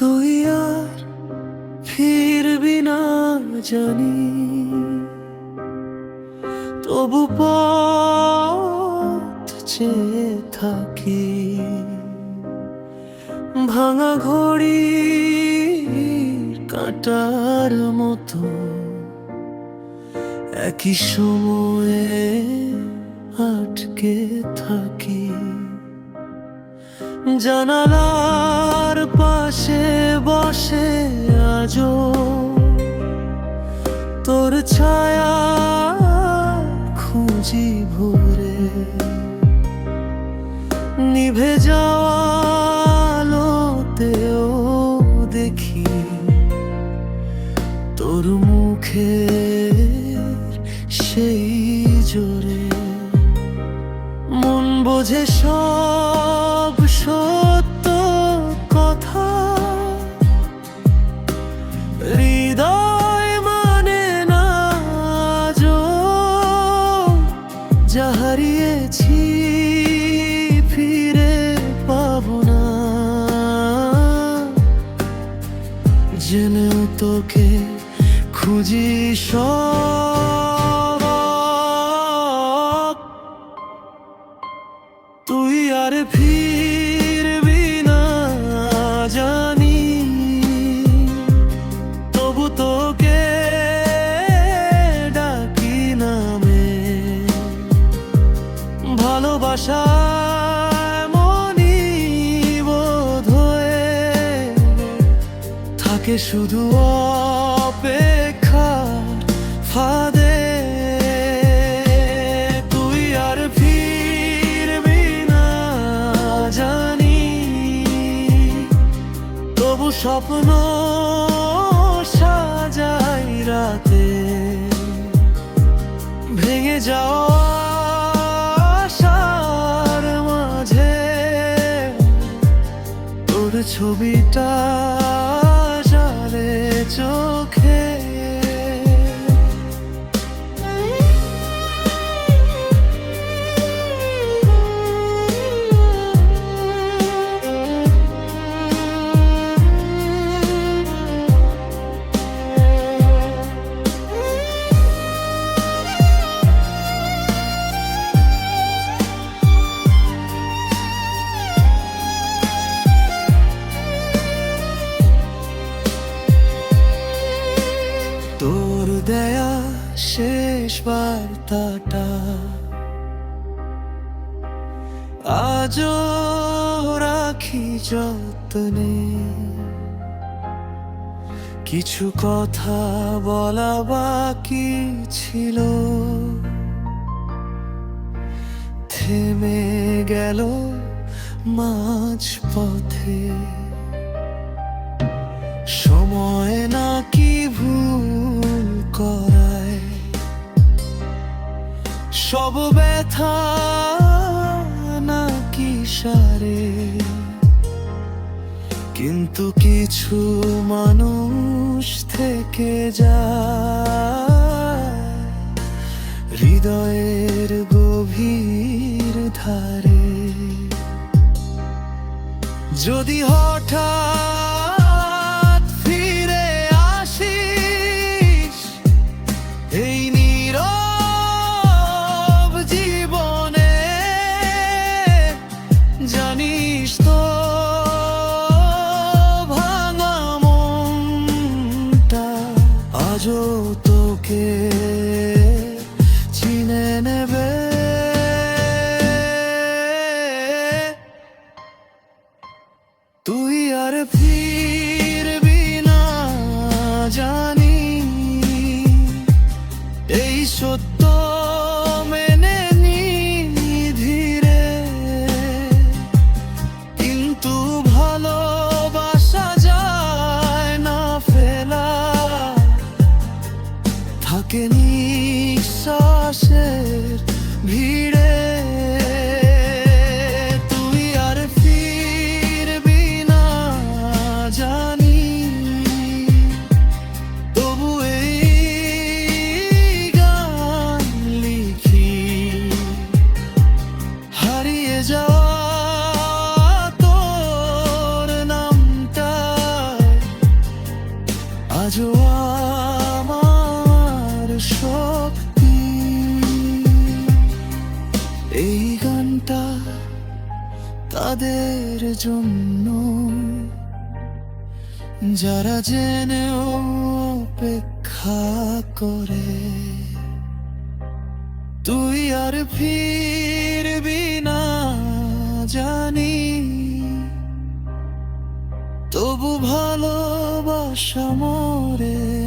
তুই আর ফিরবি না জানি। তবু পথ চেয়ে থাকি। ভাঙা ঘড়ি কাটার মতো একই সময়ে আটকে থাকি। জানালা বসে আজো তোর ছায়া খুঁজি ভোরে। নিভে যাওয়া আলোতেও দেখি তোর মুখে সেই জোরে। মন বোঝে সব জেনেও তোকে খুঁজি তুই আর ফিরবি থাকে শুধু অপেক্ষা ফাদে। তুই আর ফিরবি না জানি। তবু স্বপ্ন সাজাই রাতে। ভেঙে যাওয়া ছবিটা শেষ বার্তাটা। আজও রাখি যত্নে। কিছু কথা বলা বাকি ছিল। থেমে গেল মাঝ পথে সময় নাকি সব ব্যথা নাকি সারে? কিন্তু কিছু মানুষ থেকে যায় হৃদয়ের গভীর ধারে। যদি হঠাৎ সত্য মেনে নি ধীরে। কিন্তু ভালোবাসা যায় না ফেলা। থাকে নিঃশ্বাসের এই গানটা তাদের জন্য। যারা জেনে অপেক্ষা করে, তুই আর ফিরবি না জানি। তবু ভালোবাসা মরে